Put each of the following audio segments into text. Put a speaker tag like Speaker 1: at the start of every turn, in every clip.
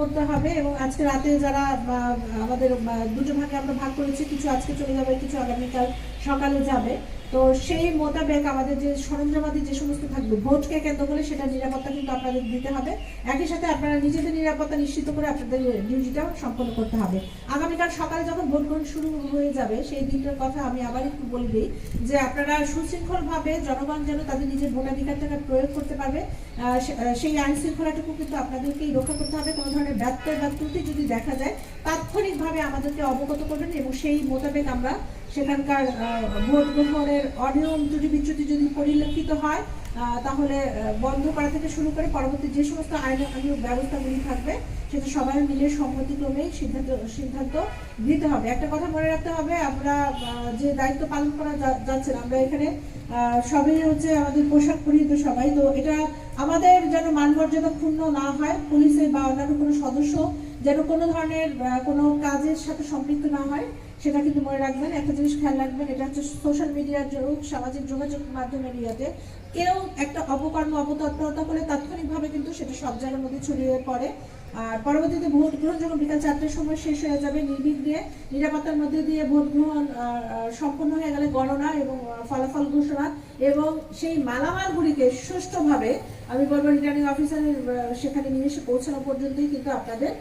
Speaker 1: করতে হবে এবং আজকে রাতে যারা আমাদের দুটো ভাগে আমরা ভাগ করেছি, কিছু আজকে চলে যাবে, কিছু আগামীকাল সকালে যাবে। তো সেই মোতাবেক আমাদের যে সরঞ্জামাদি যে সমস্ত থাকবে, ভোটকে কেন্দ্র করে সেটা নিরাপত্তা কিন্তু আপনাদের দিতে হবে। একই সাথে আপনারা নিজেদের নিরাপত্তা নিশ্চিত করে আপনাদের ডিউটিটা সম্পন্ন করতে হবে। আগামীকাল সকালে যখন ভোট গ্রহণ শুরু হয়ে যাবে, সেই দিনটার কথা আমি আবার একটু বলে দিই যে আপনারা সুশৃঙ্খলভাবে জনগণ যেন তাদের নিজের ভোটাধিকারটাকে প্রয়োগ করতে পারবে সেই আইন শৃঙ্খলাটুকু কিন্তু আপনাদেরকেই রক্ষা করতে হবে। কোনো ধরনের ব্যর্থ বা ত্রুটি যদি দেখা যায়, তাৎক্ষণিকভাবে আমাদেরকে অবগত করবেন এবং সেই মোতাবেক আমরা সেখানকার ভোট গ্রহণের অনিয়ম ত্রুটি বিচ্যুতি যদি পরিলক্ষিত হয় তাহলে বন্ধ করা থেকে শুরু করে পরবর্তী যে সমস্ত আইন আইনি ব্যবস্থাগুলি থাকবে, সেটা সবাই মিলে সম্মতিক্রমেই সিদ্ধান্ত সিদ্ধান্ত দিতে হবে। একটা কথা মনে রাখতে হবে, আমরা যে দায়িত্ব পালন করা যাচ্ছে আমরা এখানে সবই হচ্ছে আমাদের পোশাক পরিহিত সবাই। তো এটা আমাদের যেন মানমর্যাদা ক্ষুণ্ণ না হয়, পুলিশের বা অন্যান্য কোনো সদস্য যেন কোনো ধরনের কোনো কাজের সাথে সম্পৃক্ত না হয়, সেটা কিন্তু মনে রাখবেন। একটা জিনিস খেয়াল রাখবেন, এটা হচ্ছে সোশ্যাল মিডিয়ার যুগ সামাজিক যোগাযোগ মাধ্যমের ইয়েতে। কেউ একটা অপকর্ম, অপতৎপরতা করে তাৎক্ষণিকভাবে কিন্তু সেটা সব জায়গার মধ্যে ছড়িয়ে পড়ে। আর পরবর্তীতে ভোট গ্রহণ যখন বিকাল চারটের সময় শেষ হয়ে যাবে, নির্বিঘ্নে নিরাপত্তার মধ্যে দিয়ে ভোট গ্রহণ সম্পন্ন হয়ে গেলে গণনা এবং ফলাফল ঘোষণা এবং সেই মালামালগুলিকে সুষ্ঠুভাবে আমি বলব রিটার্নিং অফিসারের সেখানে নিয়ে এসে পৌঁছানো পর্যন্তই কিন্তু আপনাদের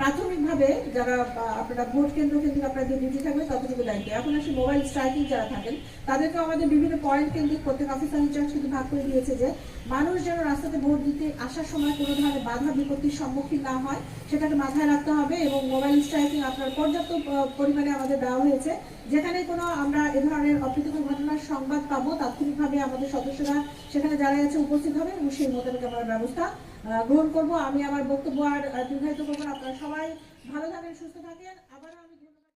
Speaker 1: প্রাথমিকভাবে যারা আপনারা ভোট কেন্দ্র কেন্দ্রিক আপনাদের ডিউটি থাকবে ততটুকু দায়িত্ব। এখন আসলে মোবাইল স্ট্রাইকিং যারা থাকেন তাদেরকে আমাদের বিভিন্ন পয়েন্ট কেন্দ্রিক প্রত্যেক অফিসার ইনচার্জ কিন্তু ভাগ করে দিয়েছে যে, মানুষ যেন রাস্তাতে ভোট দিতে আসার সময় কোনো ধরনের বাধা বিপত্তির সম্মুখীন না হয়, সেটাকে মাথায় রাখতে হবে এবং মোবাইল স্ট্রাইকিং আপনার পর্যাপ্ত পরিমাণে আমাদের দেওয়া হয়েছে। যেখানে কোনো আমরা এ ধরনের অপ্রীতিকর ঘটনার সংবাদ পাবো তাৎক্ষণিকভাবে আমাদের সদস্যরা সেখানে যারা আছে উপস্থিত হবে, এবং সেই মোতাবেক আমরা ব্যবস্থা গ্রহণ করব। আমি আমার বক্তব্য আর দীর্ঘায়িত করব আপনারা সবাই ভালো থাকেন, সুস্থ থাকেন। আবার আমি